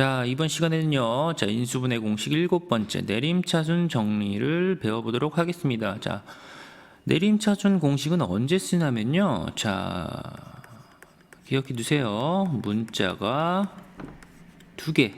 자, 이번 시간에는요. 자, 인수분해 공식 일곱 번째 내림차순 정리를 배워보도록 하겠습니다. 자, 내림차순 공식은 언제 쓰냐면요. 자, 기억해 두세요. 문자가 두 개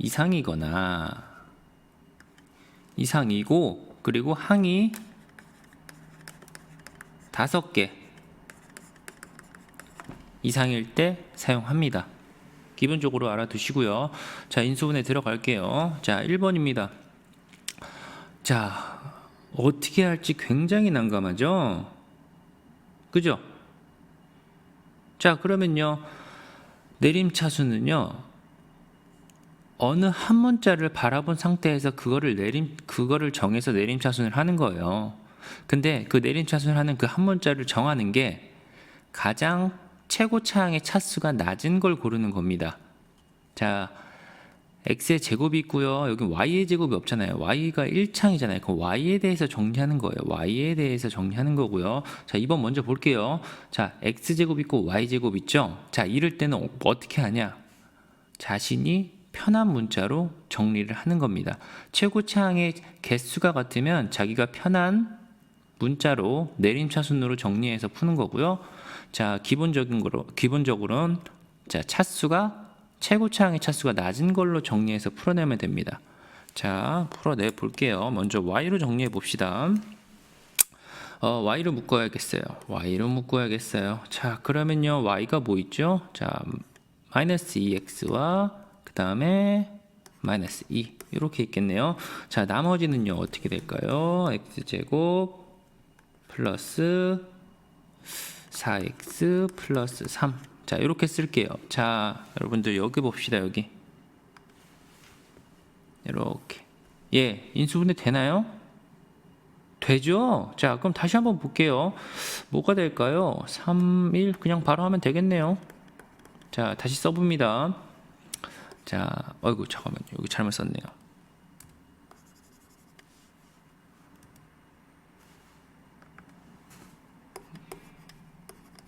이상이거나 이상이고 그리고 항이 다섯 개 이상일 때 사용합니다. 기본적으로 알아두시고요. 자, 인수분해 들어갈게요. 자, 1번입니다. 자, 어떻게 할지 굉장히 난감하죠? 그죠? 자, 그러면요. 내림차수는요. 어느 한 문자를 바라본 상태에서 그거를 내림 그거를 정해서 내림차순을 하는 거예요. 근데 그 내림차순을 하는 그 한 문자를 정하는 게 가장 최고 차항의 차수가 낮은 걸 고르는 겁니다. 자, x의 제곱이 있고요. 여기 y의 제곱이 없잖아요. y가 1창이잖아요. 그 y에 대해서 정리하는 거예요. y에 대해서 정리하는 거고요. 자, 2번 먼저 볼게요. 자, x 제곱 있고 y 제곱 있죠. 자, 이럴 때는 어떻게 하냐? 자신이 편한 문자로 정리를 하는 겁니다. 최고 차항의 개수가 같으면 자기가 편한 문자로 내림차순으로 정리해서 푸는 거고요. 자, 기본적인 거로 기본적으로는 자, 차수가 최고 차항의 차수가 낮은 걸로 정리해서 풀어내면 됩니다. 자, 풀어내 볼게요. 먼저 y로 정리해 봅시다. 어, y로 묶어야겠어요. y로 묶어야겠어요. 자, 그러면요. y가 뭐 있죠? 자, 마이너스 2x와 그 다음에 마이너스 2 이렇게 있겠네요. 자, 나머지는요. 어떻게 될까요? x제곱 플러스 4x 플러스 3. 자, 이렇게 쓸게요. 자, 여러분들 여기 봅시다. 여기. 이렇게. 예, 인수분해 되나요? 되죠? 자, 그럼 다시 한번 볼게요. 뭐가 될까요? 3, 1 그냥 바로 하면 되겠네요. 자, 다시 써봅니다. 자, 어이구 잠깐만요. 여기 잘못 썼네요.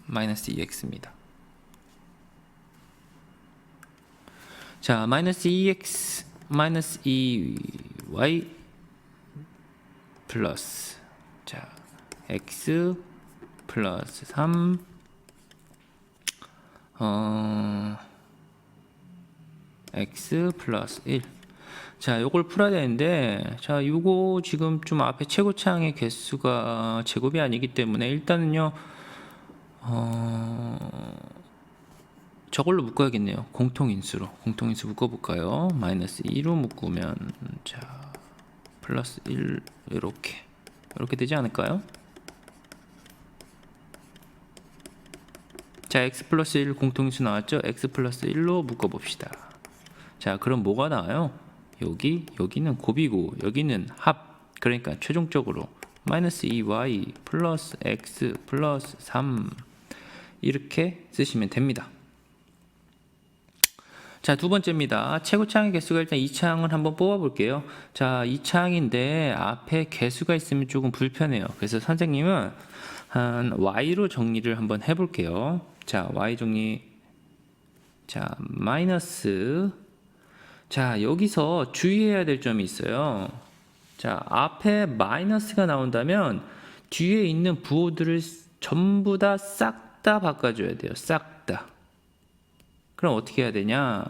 마이너스 2x입니다. 자, 마이너스 2x 마이너스 2y 플러스 자, x 플러스 3 어, x 플러스 1 자, 요걸 풀어야 되는데, 자, 요거 지금 좀 앞에 최고차항의 개수가 제곱이 아니기 때문에 일단은요, 어, 저걸로 묶어야겠네요. 공통인수로. 공통인수 묶어볼까요? 마이너스 2로 묶으면, 자, 플러스 1, 이렇게. 이렇게 되지 않을까요? 자, x 플러스 1 공통인수 나왔죠? x 플러스 1로 묶어봅시다. 자, 그럼 뭐가 나와요? 여기, 여기는 곱이고, 여기는 합. 그러니까 최종적으로 마이너스 2y 플러스 x 플러스 3 이렇게 쓰시면 됩니다. 자, 두 번째입니다. 최고차항의 개수가 일단 2창을 한번 뽑아 볼게요. 자, 2창인데 앞에 개수가 있으면 조금 불편해요. 그래서 선생님은 한 y로 정리를 한번 해 볼게요. 자, y 정리. 자, 마이너스. 자, 여기서 주의해야 될 점이 있어요. 자, 앞에 마이너스가 나온다면 뒤에 있는 부호들을 전부 다 싹 다 바꿔줘야 돼요. 싹 다. 그럼 어떻게 해야 되냐?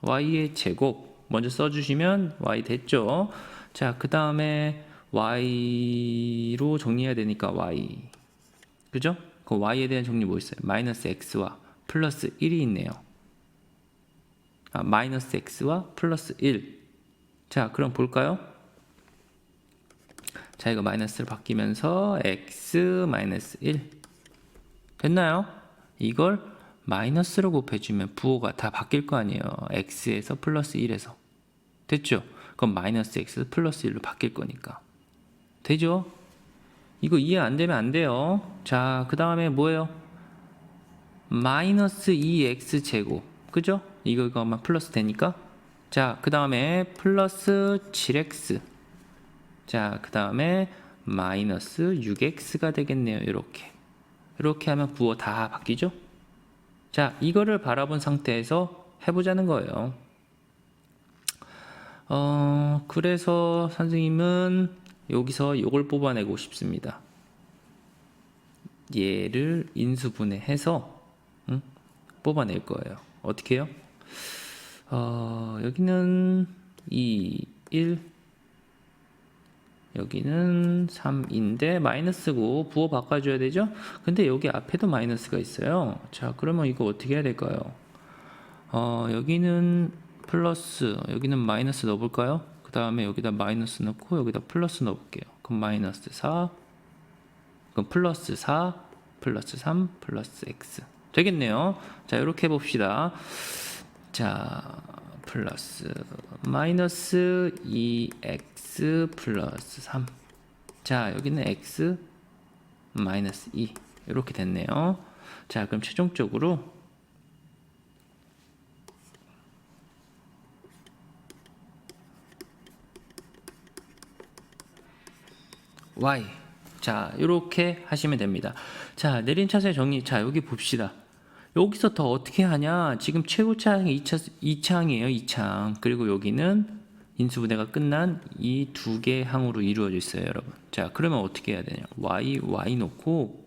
y의 제곱 먼저 써주시면 y 됐죠. 자, 그 다음에 y로 정리해야 되니까 y. 그죠? 그 y에 대한 정리 뭐 있어요? 마이너스 x와 플러스 1이 있네요. 아, 마이너스 x와 플러스 1. 자, 그럼 볼까요? 자, 이거 마이너스를 바뀌면서 x 마이너스 1. 됐나요? 이걸 마이너스로 곱해주면 부호가 다 바뀔 거 아니에요. x에서 플러스 1에서. 됐죠? 그럼 마이너스 x 플러스 1로 바뀔 거니까. 되죠? 이거 이해 안 되면 안 돼요. 자, 그 다음에 뭐예요? 마이너스 2x 제곱. 그죠? 이거, 이거만 플러스 되니까. 자, 그 다음에 플러스 7x. 자, 그 다음에 마이너스 6x가 되겠네요. 이렇게. 이렇게 하면 부호 다 바뀌죠? 자, 이거를 바라본 상태에서 해보자는 거예요. 어, 그래서 선생님은 여기서 요걸 뽑아내고 싶습니다. 얘를 인수분해해서 응? 뽑아낼 거예요. 어떻게 해요? 어, 여기는 2, 1, 여기는 3인데 마이너스고 부호 바꿔줘야 되죠? 근데 여기 앞에도 마이너스가 있어요. 자, 그러면 이거 어떻게 해야 될까요? 어, 여기는 플러스, 여기는 마이너스 넣어볼까요? 그 다음에 여기다 마이너스 넣고 여기다 플러스 넣어볼게요. 그럼 마이너스 4, 그럼 플러스 4, 플러스 3, 플러스 x 되겠네요. 자, 이렇게 해봅시다. 자, 플러스 마이너스 2x 플러스 3. 자, 여기는 x 마이너스 2 이렇게 됐네요. 자, 그럼 최종적으로 y 자 이렇게 하시면 됩니다. 자 내림차순의 정리 자 여기 봅시다. 여기서 더 어떻게 하냐? 지금 최고차항이 2차, 2차항이에요 2차항 그리고 여기는 인수분해가 끝난 이 두 개 항으로 이루어져 있어요 여러분. 자 그러면 어떻게 해야 되냐? Y y 놓고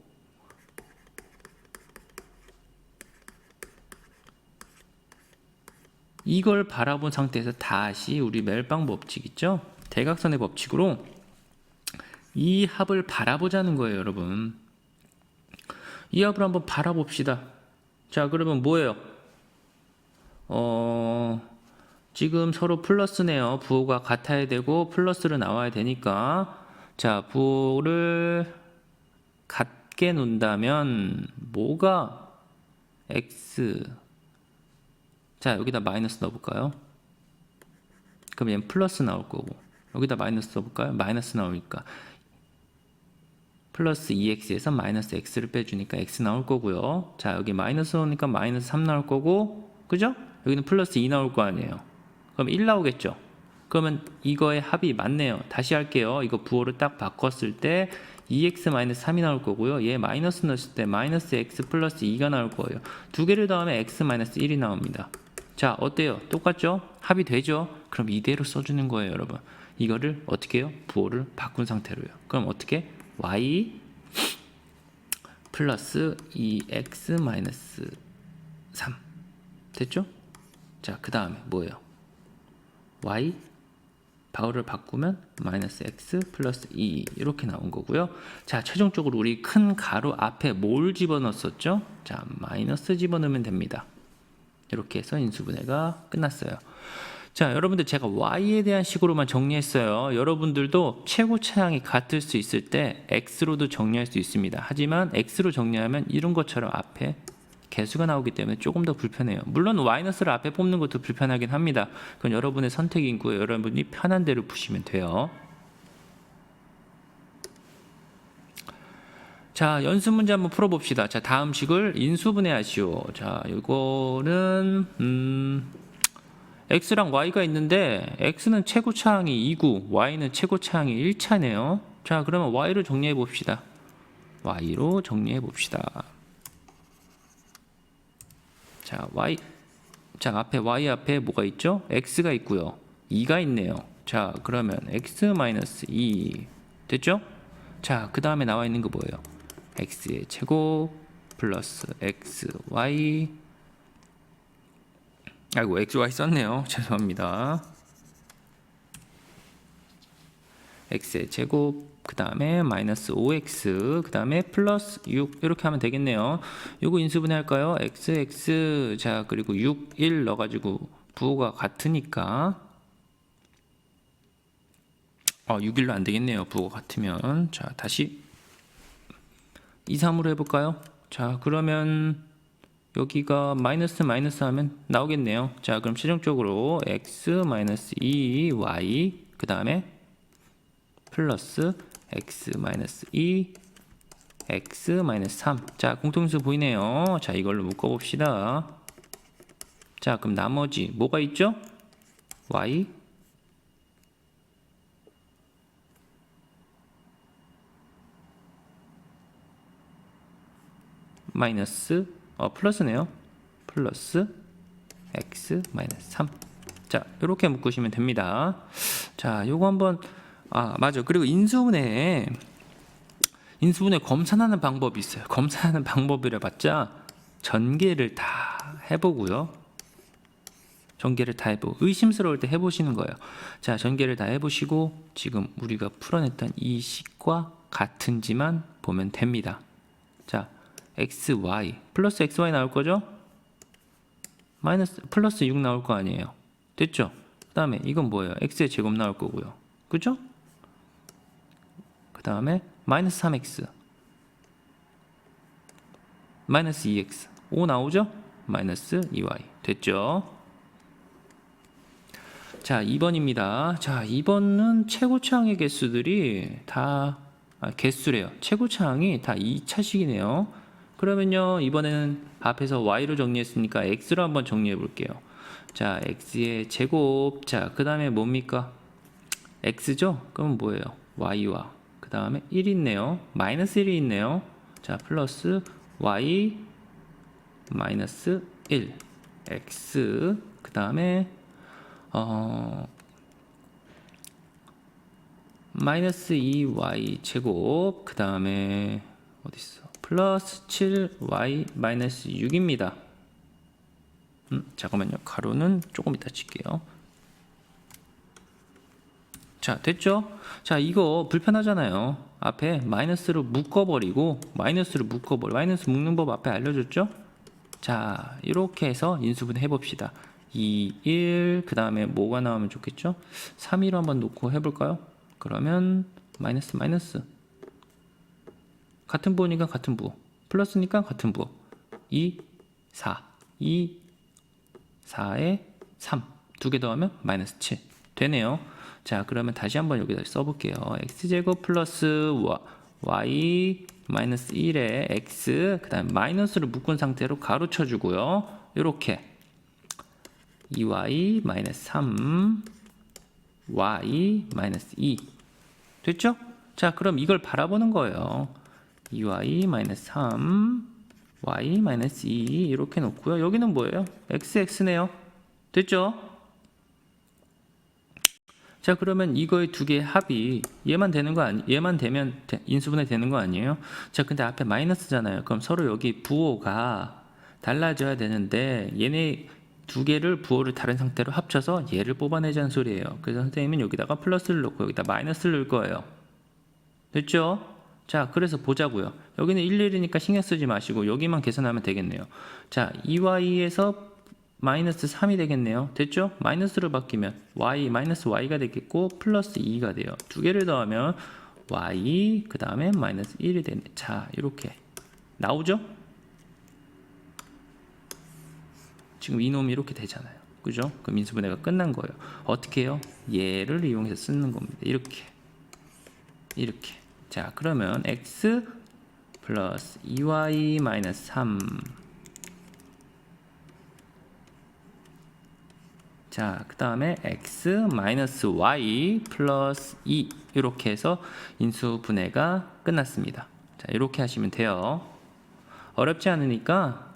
이걸 바라본 상태에서 다시 우리 멜빵 법칙 있죠? 대각선의 법칙으로 이 합을 바라보자는 거예요, 여러분. 이 합을 한번 바라봅시다. 자, 그러면 뭐예요? 어, 지금 서로 플러스네요. 부호가 같아야 되고 플러스로 나와야 되니까 자, 부호를 같게 놓는다면 뭐가 x 자, 여기다 마이너스 넣어 볼까요? 그럼 얘는 플러스 나올 거고 여기다 마이너스 넣어 볼까요? 마이너스 나오니까 플러스 2x에서 마이너스 x를 빼주니까 x 나올 거고요. 자 여기 마이너스 오니까 마이너스 3 나올 거고 그죠? 여기는 플러스 2 나올 거 아니에요. 그럼 1 나오겠죠? 그러면 이거의 합이 맞네요. 다시 할게요. 이거 부호를 딱 바꿨을 때 2x 마이너스 3이 나올 거고요. 얘 마이너스 넣었을 때 마이너스 x 플러스 2가 나올 거예요. 두 개를 더하면 x 마이너스 1이 나옵니다. 자 어때요? 똑같죠? 합이 되죠? 그럼 이대로 써주는 거예요 여러분. 이거를 어떻게 해요? 부호를 바꾼 상태로요. 그럼 어떻게? Y 플러스 2x 마이너스 3 됐죠? 자, 그 다음에 뭐예요? y 바울을 바꾸면 마이너스 x 플러스 2 이렇게 나온 거고요. 자, 최종적으로 우리 큰 가로 앞에 뭘 집어넣었었죠? 자, 마이너스 집어넣으면 됩니다. 이렇게 해서 인수분해가 끝났어요. 자, 여러분들 제가 y에 대한 식으로만 정리했어요. 여러분들도 최고 차항이 같을 수 있을 때 x로도 정리할 수 있습니다. 하지만 x로 정리하면 이런 것처럼 앞에 개수가 나오기 때문에 조금 더 불편해요. 물론 마이너스를 앞에 뽑는 것도 불편하긴 합니다. 그건 여러분의 선택이고 여러분이 편한 대로 푸시면 돼요. 자, 연습 문제 한번 풀어 봅시다. 자, 다음 식을 인수분해하시오. 자, 이거는 음. X랑 y가 있는데 x는 최고 차항이 2구, y는 최고 차항이 1차네요. 자, 그러면 y로 정리해 봅시다. y로 정리해 봅시다. 자, y 자, 앞에 y 앞에 뭐가 있죠? x가 있고요. 2가 있네요. 자, 그러면 x-2 됐죠? 자, 그 다음에 나와 있는 거 뭐예요? x의 제곱 플러스 xy 아이고 xy 썼네요. 죄송합니다. x의 제곱 그 다음에 마이너스 5x 그 다음에 플러스 6 이렇게 하면 되겠네요. 요거 인수분해 할까요? x x 자 그리고 6 1 넣어가지고 부호가 같으니까 어, 6일로 안 되겠네요. 부호가 같으면 자 다시 2, 3으로 해볼까요? 자 그러면 여기가 마이너스 마이너스 하면 나오겠네요. 자, 그럼 최종적으로 x 마이너스 2y 그 다음에 플러스 x 마이너스 2 x 마이너스 3. 자, 공통수 보이네요. 자, 이걸로 묶어 봅시다. 자, 그럼 나머지 뭐가 있죠? y 마이너스 어, 플러스네요. 플러스 x 마이너스 3. 자, 이렇게 묶으시면 됩니다. 자, 요거 한번 아, 맞아. 그리고 인수분해 인수분해 검산하는 방법이 있어요. 검산하는 방법이라 봤자 전개를 다 해보고요. 전개를 다 해보고 의심스러울 때 해보시는 거예요. 자, 전개를 다 해보시고 지금 우리가 풀어냈던 이 식과 같은지만 보면 됩니다. 자, x, y 플러스 x, y 나올 거죠? 마이너스 플러스 6 나올 거 아니에요. 됐죠? 그 다음에 이건 뭐예요? x의 제곱 나올 거고요. 그죠? 그 다음에 마이너스 3x 마이너스 2x 5 나오죠? 마이너스 2y 됐죠? 자 2번입니다. 자 2번은 최고차항의 개수들이 다 아, 개수래요. 최고차항이 다 2차식이네요. 그러면요 이번에는 앞에서 y로 정리했으니까 x로 한번 정리해 볼게요. 자 x의 제곱 자그 다음에 뭡니까? x죠? 그럼 뭐예요? y와 그 다음에 1 있네요. 마이너스 1이 있네요. 자 플러스 y 마이너스 1 x 그 다음에 어 마이너스 2y 제곱 그 다음에 어디 있어? 플러스 7y 마이너스 6입니다. 음, 잠깐만요. 가로는 조금 이따 칠게요. 자, 됐죠? 자, 이거 불편하잖아요. 앞에 마이너스로 묶어버리고 마이너스로 묶어버려. 마이너스 묶는 법 앞에 알려줬죠? 자, 이렇게 해서 인수분해 해봅시다. 2, 1, 그 다음에 뭐가 나오면 좋겠죠? 3, 1로 한번 놓고 해볼까요? 그러면 마이너스 마이너스 같은 부호니까 같은 부호 플러스니까 같은 부호. 2, 4 2, 4에 3 두 개 더하면 마이너스 7 되네요. 자 그러면 다시 한번 여기다 써볼게요. x제곱 플러스 y 마이너스 1에 x 그 다음 마이너스를 묶은 상태로 가로 쳐주고요. 이렇게. 2y 마이너스 3 y 마이너스 2 됐죠? 자 그럼 이걸 바라보는 거예요 2y 마이너스 3 y 마이너스 2 이렇게 놓고요 여기는 뭐예요? xx네요 됐죠? 자 그러면 이거의 두 개의 합이 얘만 되는 거 아니 얘만 되면 되- 인수분해 되는 거 아니에요? 자 근데 앞에 마이너스잖아요 그럼 서로 여기 부호가 달라져야 되는데 얘네 두 개를 부호를 다른 상태로 합쳐서 얘를 뽑아내자는 소리예요. 그래서 선생님은 여기다가 플러스를 넣고 여기다 마이너스를 넣을 거예요. 됐죠? 자, 그래서 보자고요. 여기는 1, 1이니까 신경 쓰지 마시고 여기만 계산하면 되겠네요. 자, 2y에서 마이너스 3이 되겠네요. 됐죠? 마이너스로 바뀌면 y 마이너스 y가 되겠고 플러스 2가 돼요. 두 개를 더하면 y 그 다음에 마이너스 1이 되네. 자, 이렇게 나오죠? 지금 이놈이 이렇게 되잖아요. 그죠? 그 민수분해가 끝난 거예요. 어떻게 해요? 얘를 이용해서 쓰는 겁니다. 이렇게. 이렇게. 자, 그러면 x 플러스 2y 마이너스 3 자, 그 다음에 x 마이너스 y 플러스 2 이렇게 해서 인수분해가 끝났습니다. 자, 이렇게 하시면 돼요. 어렵지 않으니까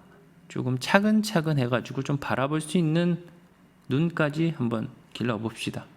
조금 차근차근 해가지고 좀 바라볼 수 있는 눈까지 한번 길러 봅시다.